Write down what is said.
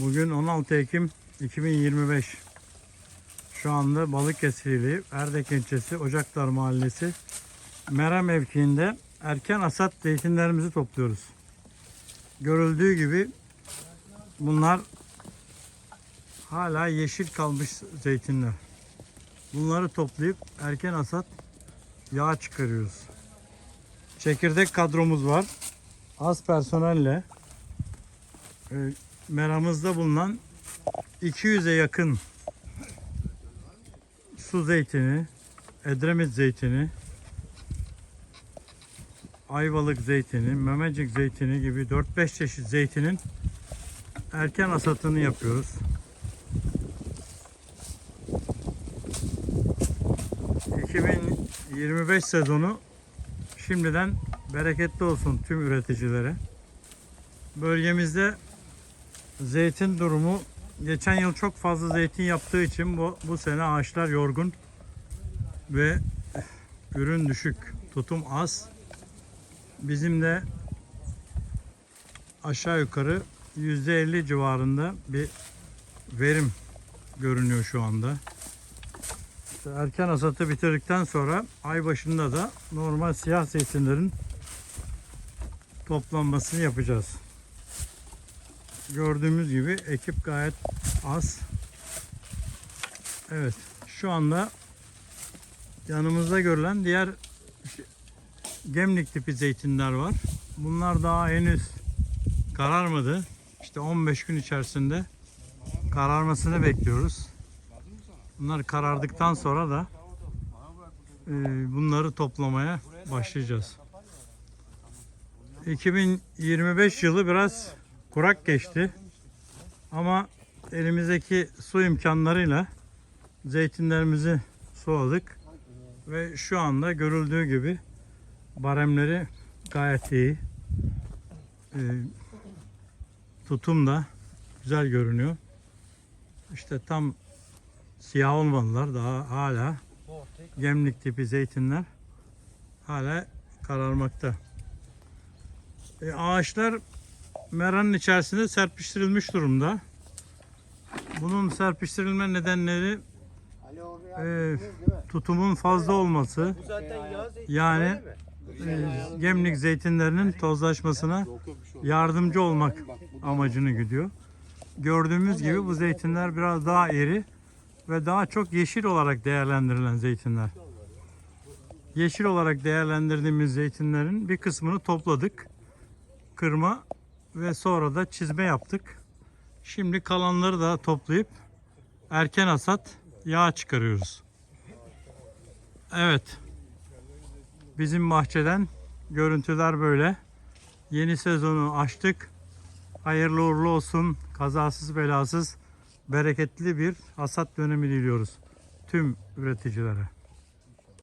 Bugün 16 Ekim 2025. Şu anda Balıkesirli Erdek ilçesi Ocaklar Mahallesi Mera mevkiinde erken hasat zeytinlerimizi topluyoruz. Görüldüğü gibi bunlar hala yeşil kalmış zeytinler. Bunları toplayıp erken hasat yağ çıkarıyoruz. Çekirdek kadromuz var. Az personelle e, meramızda bulunan 200'e yakın su zeytini, Edremit zeytini, Ayvalık zeytini, Memecik zeytini gibi 4-5 çeşit zeytinin erken hasatını yapıyoruz. ...2025 sezonu şimdiden bereketli olsun tüm üreticilere. Bölgemizde zeytin durumu geçen yıl çok fazla zeytin yaptığı için bu, bu sene ağaçlar yorgun ve ürün düşük, tutum az. Bizim de aşağı yukarı %50 civarında bir verim görünüyor şu anda. İşte erken hasatı bitirdikten sonra ay başında da normal siyah zeytinlerin toplanmasını yapacağız. Gördüğümüz gibi ekip gayet az. Evet şu anda yanımızda görülen diğer gemlik tipi zeytinler var. Bunlar daha henüz kararmadı. İşte 15 gün içerisinde kararmasını bekliyoruz. Bunlar karardıktan sonra da e, bunları toplamaya başlayacağız. 2025 yılı biraz kurak geçti. Ama elimizdeki su imkanlarıyla zeytinlerimizi suladık. Ve şu anda görüldüğü gibi baremleri gayet iyi. Ee, tutum da güzel görünüyor. İşte tam siyah olmadılar daha hala gemlik tipi zeytinler hala kararmakta. E, ağaçlar meranın içerisinde serpiştirilmiş durumda. Bunun serpiştirilme nedenleri e, tutumun fazla olması yani e, gemlik zeytinlerinin tozlaşmasına yardımcı olmak amacını güdüyor. Gördüğümüz gibi bu zeytinler biraz daha iri ve daha çok yeşil olarak değerlendirilen zeytinler. Yeşil olarak değerlendirdiğimiz zeytinlerin bir kısmını topladık. Kırma ve sonra da çizme yaptık. Şimdi kalanları da toplayıp erken hasat yağ çıkarıyoruz. Evet. Bizim bahçeden görüntüler böyle. Yeni sezonu açtık. Hayırlı uğurlu olsun. Kazasız belasız bereketli bir hasat dönemi diliyoruz tüm üreticilere.